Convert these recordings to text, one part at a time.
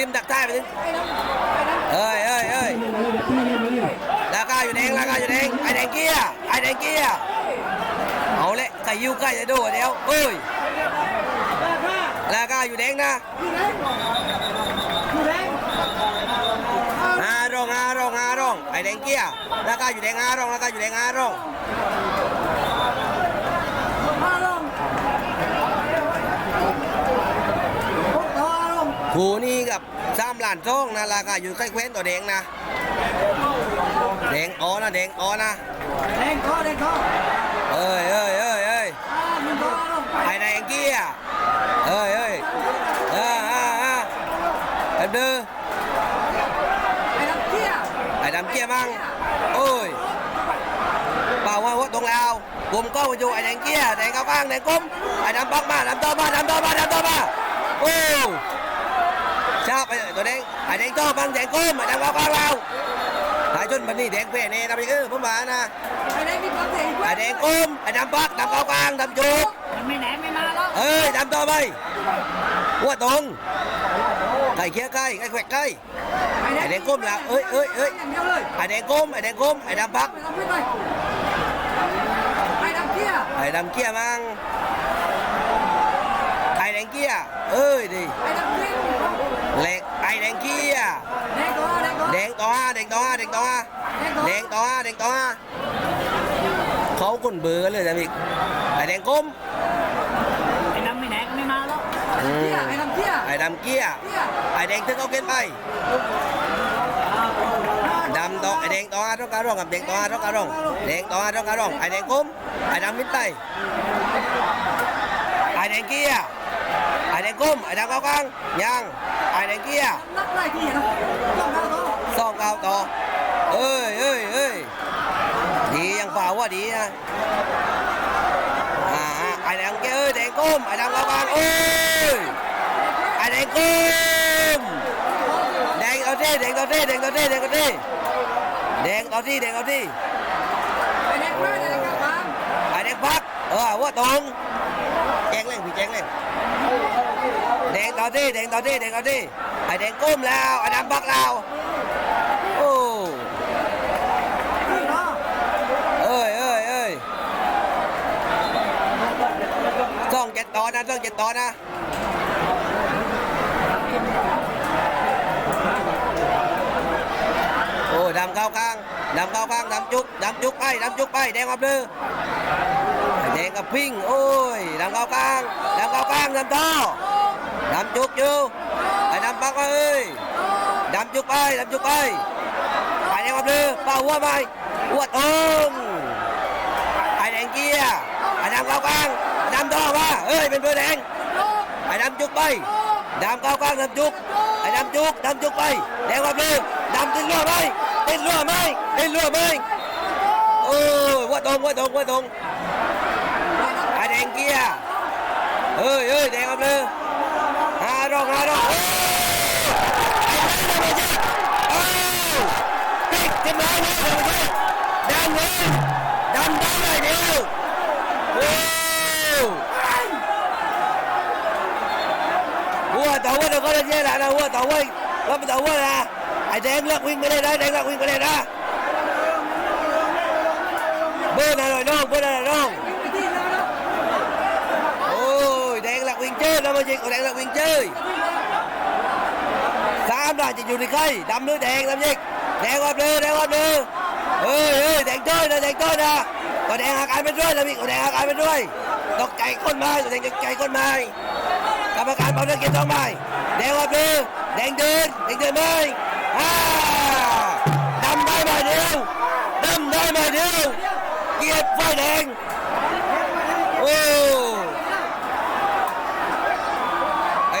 ทีมดักท้ายไปถึงเอ้ยเอ้ยเอ้ยราคาอยู่แดงราคาอยู่แดงไอแดงเกียร์ไอแดงเกียร์เอาเลยไก่ยิวไก่จะดูเดี๋ยวเอ้ยราคาอยู่แดงนะห้ารองห้ารองห้ารองไอแดงเกียร์ราคาอยู่แดงห้ารองราคาอยู่แดงห้ารองคู่นี้กับ สามล้านทองนะราคาอยู่ใกล้แคว้นตัวแดงนะแดงอ๋อนะแดงอ๋อนะแดงคอแดงคอเอ้ยเอ้ยเอ้ยเอ้ยอ่ามันคองไอ้แดงเกี้ยเอ้ยเอ้ยอ่าอ่าอ่าแป๊บนึงไอ้น้ำเกี้ยไอ้ดำเกี้ยมั่งโอ้ยเปล่าว่าหัวตรงแล้วกลุ่มก็อยู่ไอ้แดงเกี้ยแดงเข้าข้างแดงกลมไอ้ดำปักมาดำต่อมาดำต่อมาดำต่อมาโอ้ ชอบไปตัวแดงไอ้แดงต่อบังแดงกลมไอ้ดำเข้าข้างเราหายจนบันนี้แดงเพ่เน่ทำไปเออผมว่านะไอ้แดงมีความเสี่ยงไอ้แดงกลมไอ้ดำปักดำเข้ากลางดำจุกมันไม่แหนไม่มาแล้วเอ้ยดำต่อไปหัวตรงไก่เคี้ยใกล้ไก่แขวกใกล้ไอ้แดงก้มแล้วเอ้ยเอ้ยเอ้ยอย่างเดียวเลยไอ้แดงกลมไอ้แดงกลมไอ้ดำปักไปทำขึ้นไปไอ้น้ำเกี้ยไอ้ดำเกี้ยมังไอ้แดงเกี้ยเอ้ยดิไอ้น้ำเกี้ยเหล็กไอ้ แดงเกี้ยแดงคอแดงคอแดงต่อห้าแดงต่อห้าแดงต่อห้าแดงต่อห้าแดงต่อห้าเขาคนเบื่อเลยนะมิกไอ้แดงกลมไอ้น้ำไม่แหนไม่มาแล้วอืมเกี้ยไอ้น้ำเกี้ยไอ้ดำเกี้ยเกี้ยไอ้แดงถึงเอาเกินไปดำต่อไอ้แดงต่อห้าต้องการร้องกับแดงต่อห้าต้องการร้องแดงต่อห้าต้องการร้องไอ้แดงกลมไอ้ดำมิดไตไอ้แดงเกี้ยไอ้แดงกลมไอ้ดำเข้ากลางยัง ไอ้แดงเกี้ยนับได้ที่นะต้องเอาต่อซ่องเก้าต่อเอ้ยเอ้ยเอ้ยดียังฝ่าว่าดีนะอ่าไอ้แดงเกี้ยเอ้ยแดงกลมไอ้ดำเข้ากลางเอ้ยไอ้แดงกลมแดงเอาที่แดงเอาที่แดงเอาที่แดงเอาที่แดงเอาที่แดงเอาที่ไอ้แดงมาไอ้แดงกลางไอ้แดงพักเออว่าตรงแจ้งเร่งพี่แจ้งเร่ง แดงเอที่แดงเอที่แดงเอที่ไอแดงก้มแล้วไอดำพักแล้วโอ้เนาะเอ้ยเอ้ยเอ้ยต้องเจ็ดต่อนะต้องเจ็ดต่อนะโอ้ดำเข้าข้างดำเข้าข้างดำจุกดำจุกไปดำจุกไปแดงอับเลย แดงกับพิงโอ้ยดำเข้าข้างดำเข้าข้างดำต่อดำจุกอยู่ไอ้ดำปักไปเอ้ยดำจุกไปดำจุกไปไอ้แดงอับเลยเป่าหัวไปหัวตรงไอ้แดงเกียร์ไอ้ดำเข้าข้างดำต่อมาเอ้ยเป็นเบอร์แดงไอ้ดำจุกไปดำเข้าข้างดำจุกไอ้ดำจุกดำจุกไปแดงอับเลยดำติดรั่วไหมติดรั่วไหมติดรั่วไหมโอ้ยหัวตรงหัวตรงหัวตรง แดงเกียร์เอ้ยเอ้ยแดงอับเลยหารองหารองโอ้ยติดจิ้มเลยนะเดี๋ยวมาช่วยดำเลยดำดำเลยเดียวโอ้หัวต่อหัวเดี๋ยวก็จะแย่ละนะหัวต่อหัวแล้วไปต่อหัวนะไอ้แดงเลิกวิ่งไปเลยนะแดงเลิกวิ่งไปเลยนะเบอร์หน่อยน้องเบอร์หน่อยน้อง วิ่งไปที่แล้วนะ โอ้ยแด งหลักวิ่งเจอนะมาจิกแดงหลักวิ่งเจอสามด่าจะอยู่ในใครดำหรือแดงลำยิกแดงวับเลยแดงวับเลยเฮ้ยเฮ้ยแดงเจอนะแดงเจอนะตัวแดงหักายไปด้วยลำยิกตัวแดงหักายไปด้วยตกใจคนไม้แดงตกใจคนไม้กรรมการเป่าเรื่องเกมสองไม้แดงวับเลยแดงเดินแดงเดินไม้อ่าดำได้มาเดียวดำได้มาเดียวเกียรติไฟแดงโอ้ ไอ้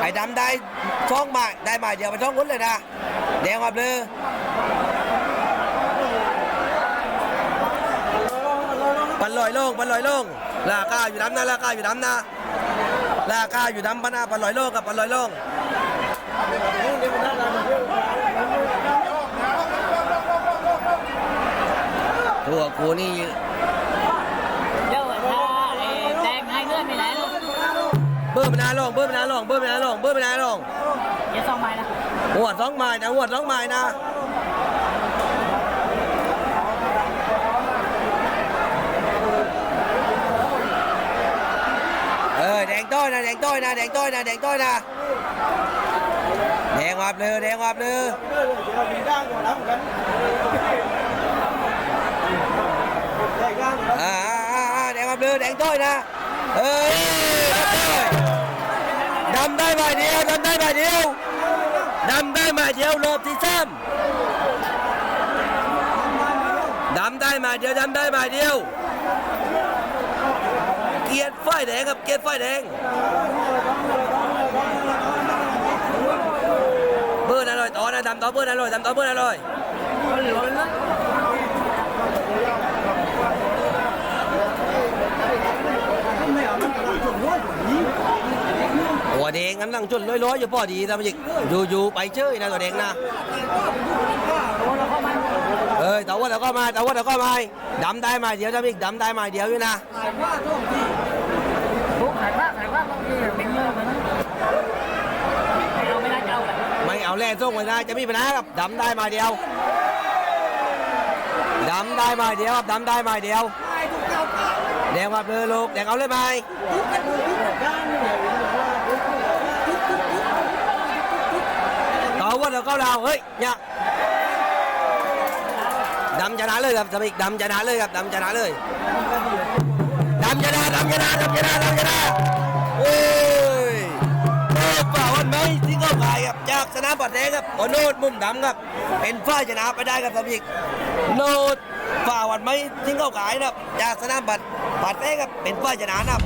ไอ้ดำได้ช่องมาได้มาเดียวไปช่องวุ้นเลยนะแดงมาเบลอปันลอยโล่งปันลอยโล่งลาก้าอยู่ดำนะลาก้าอยู่ดำนะลาก้าอยู่ดำปันหน้าปันลอยโล่งกับปันลอยโล่งตัวกูนี่ บิ้มไปนาลงเบิ้มไปนาลงเบิ้มไปนาลงเบิ้มไปนาลงอย่าส่องไม้นะหัวดสองไม้นะหัวดสองไม้นะเออแดงต้อยนะแดงต้อยนะแดงต้อยนะแดงต้อยนะแดงวับเลยแดงวับเลยอ่าอ่าอ่าอ่าแดงวับเลยแดงต้อยนะเอ้ย ดำได้ใบเดียวรอบที่สามดำได้มาเดียวดำได้มาเดียวเกีย ต่อนะดำต่อเบอร์น่ะอร่อยดำต่อเบอร์น่ะอร่อยหัวแดงกำลังจุนร้อยๆอยู่พอดีทำจิกอยู่ๆไปเชยนะตัวแดงนะเอ้ยแต่ว่าเราก็มาแต่ว่าเราก็มาดำได้มาเดียวจะมีดำได้มาเดียวอยู่นะขายว่าขายว่าบางทีเป็นเงินเหมือนกันไม่เอาไม่ได้เอาแบบไม่เอาแร่ส่งไม่ได้จะมีปัญหาครับดำได้มาเดียวดำได้มาเดียวครับดำได้มาเดียวแดงมาเลยลูกแดงเอาเลยไหม ต่อว่าเราก็เฮ้ยเนี่ยดำชนะเลยครับสมิกดำชนะเลยครับดำชนะเลยดำชนะดำชนะดำชนะดำชนะโอ้ยโอ้เปล่าวันไหมที่เข้าขายครับจากสนามบัดแดงครับโอโนดมุมดำครับ เป็นฝ้ายชนะไปได้ครับสมิกโนดฝ่าวันไหมที่เข้าขายนะครับจากสนามบัดบัดแดงครับเป็นฝ้ายชนะครับ